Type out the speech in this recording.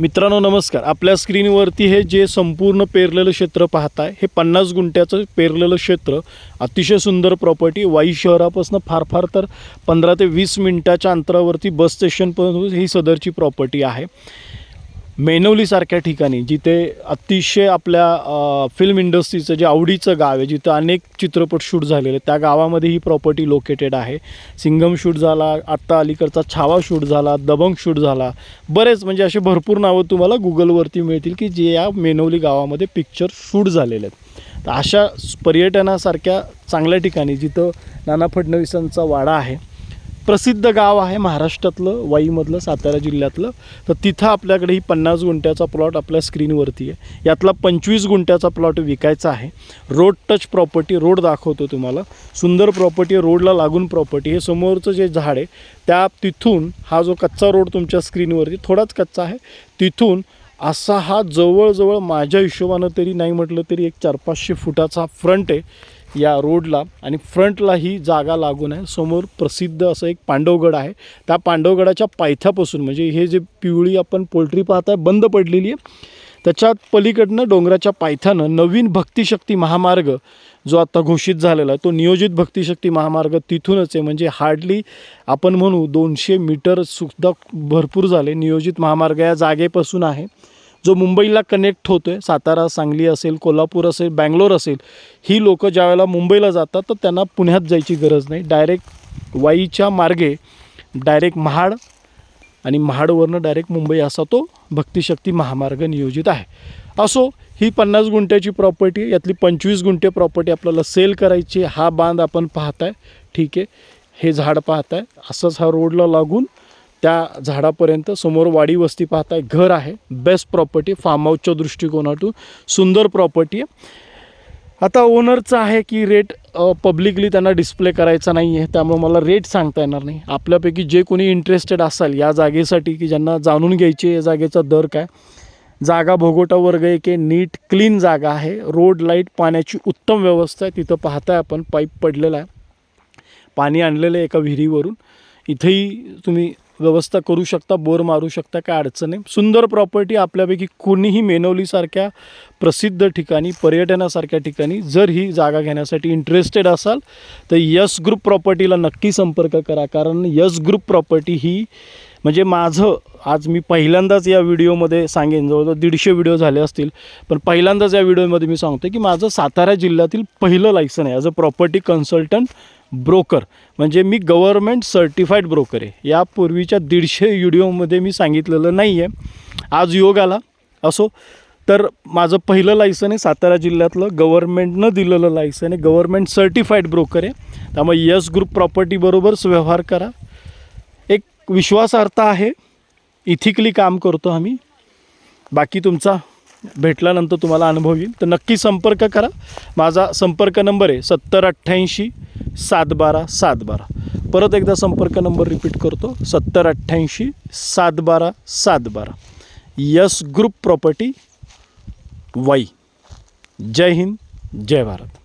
मित्रांनो नमस्कार. आपल्या स्क्रीनवरती हे जे संपूर्ण पेरलेलं क्षेत्र पाहताय हे पन्नास गुंठ्याचं पेरलेलं क्षेत्र अतिशय सुंदर प्रॉपर्टी वाई शहरापासून फार फार तर पंधरा ते वीस मिनटाच्या अंतरावरती बस स्टेशनपर्यंत ही सदरची प्रॉपर्टी आहे. मेनवलीसारख्या ठिकाणी जिथे अतिशय आपल्या फिल्म इंडस्ट्रीचं जे आवडीचं गाव आहे जिथं अनेक चित्रपट शूट झालेले त्या गावामध्ये ही प्रॉपर्टी लोकेटेड आहे. सिंगम शूट झाला आत्ता अलीकडचा छावा शूट झाला दबंग शूट झाला. बरेच म्हणजे असे भरपूर नावं तुम्हाला गुगलवरती मिळतील की जे या मेनवली गावामध्ये पिक्चर शूट झालेले आहेत. तर अशा पर्यटनासारख्या चांगल्या ठिकाणी जिथं नाना फडणवीसांचा वाडा आहे प्रसिद्ध गाव आहे महाराष्ट्रातलं वाईमधलं सातारा जिल्ह्यातलं. तर तिथं आपल्याकडे ही पन्नास गुंठ्याचा प्लॉट आपल्या स्क्रीनवरती आहे. यातला पंचवीस गुंठ्याचा प्लॉट विकायचा आहे. रोड टच प्रॉपर्टी रोड दाखवतो तुम्हाला. सुंदर प्रॉपर्टी रोडला लागून प्रॉपर्टी हे समोरचं जे झाड आहे त्या तिथून हा जो कच्चा रोड तुमच्या स्क्रीनवरती थोडाच कच्चा आहे. तिथून असा हा जवळजवळ माझ्या हिशोबानं तरी नाही म्हटलं तरी एक चार पाचशे फुटाचा फ्रंट आहे. या रोडला आणि फ्रंटला ही जागा लागून आहे समोर प्रसिद्ध असं एक पांडवगड आहे. त्या पांडवगडाच्या पायथ्यापासून म्हणजे हे जे पिवळी आपण पोल्ट्री पाहताय बंद पडलेली आहे. त्याच्यात पलीकडनं डोंगराच्या पायथ्यानं नवीन भक्तिशक्ती महामार्ग जो आता घोषित झालेला आहे तो नियोजित भक्तिशक्ती महामार्ग तिथूनच आहे. म्हणजे हार्डली आपण म्हणू दोनशे मीटर सुद्धा भरपूर झाले. नियोजित महामार्ग या जागेपासून आहे. जो मुंबईला कनेक्ट होतो आहे सातारा सांगली असेल कोल्हापूर असेल बँगलोर असेल ही लोकं ज्यावेळेला मुंबईला जातात तर त्यांना पुण्यात जायची गरज नाही डायरेक्ट वाईच्या मार्गे डायरेक्ट महाड आणि महाडवरनं डायरेक्ट मुंबई असा तो भक्तिशक्ती महामार्ग नियोजित आहे असो ही पन्नास गुंठ्याची प्रॉपर्टी यातली पंचवीस गुंठे प्रॉपर्टी आपल्याला सेल करायची आहे. हा बांध आपण पाहताय ठीक आहे हे झाड पाहताय असंच हा रोडला लागून त्या झाडापर्यंत समोर वाडी वस्ती पाहताय घर आहे. बेस्ट प्रॉपर्टी फार्म हाऊसच्या दृष्टिकोनातून सुंदर प्रॉपर्टी आहे. आता ओनरचं आहे की रेट पब्लिकली त्यांना डिस्प्ले करायचा नाही आहे त्यामुळे मला रेट सांगता येणार नाही. आपल्यापैकी जे कोणी इंटरेस्टेड असाल या जागेसाठी की ज्यांना जाणून घ्यायची या जागेचा दर काय जागा भोगोटा वर्ग एक आहे नीट क्लीन जागा आहे. रोड लाइट पाण्याची उत्तम व्यवस्था आहे. तिथं पाहताय आपण पाईप पडलेला आहे. पाणी आणलेलं आहे एका विहिरीवरून. इथेही तुम्ही व्यवस्था करू शकता बोर मारू शकता काय अडचण नाही. सुंदर प्रॉपर्टी आपल्यापैकी कोणीही मेनवलीसारख्या प्रसिद्ध ठिकाणी पर्यटनासारख्या ठिकाणी जर ही जागा घेण्यासाठी इंटरेस्टेड असाल तर यस ग्रुप प्रॉपर्टीला नक्की संपर्क करा. कारण यस ग्रुप प्रॉपर्टी ही म्हणजे माझं आज मी पहिल्यांदाच या व्हिडिओमध्ये सांगेन जवळजवळ दीडशे व्हिडिओ झाले असतील पण पहिल्यांदाच या व्हिडिओमध्ये मी सांगतो की माझं सातारा जिल्ह्यातील पहिलं लायसन आहे. As a property consultant broker म्हणजे मी गव्हर्मेंट सर्टिफाईड ब्रोकर आहे. यापूर्वीच्या दीडशे व्हिडिओमध्ये मी सांगितलेलं नाही आहे आज योग आला असो. तर माझं पहिलं लायसन आहे सातारा जिल्ह्यातलं. गव्हर्मेंटनं दिलेलं लायसन आहे. गव्हर्मेंट सर्टिफाईड ब्रोकर आहे. त्यामुळे यस ग्रुप प्रॉपर्टीबरोबरच व्यवहार करा. विश्वासार्हता विश्वासार्थ आहे. इथिकली काम करतो आम्ही. बाकी तुमचा भेटल्यानंतर तुम्हाला अनुभव येईल. तर नक्की संपर्क करा. माझा संपर्क नंबर आहे सत्तर अठ्ठ्याऐंशी सात बारा सात बारा परत एकदा संपर्क नंबर रिपीट करतो. सत्तर अठ्ठ्याऐंशी सात बारा सात बारा यस ग्रुप प्रॉपर्टी वाई. जय हिंद जय भारत.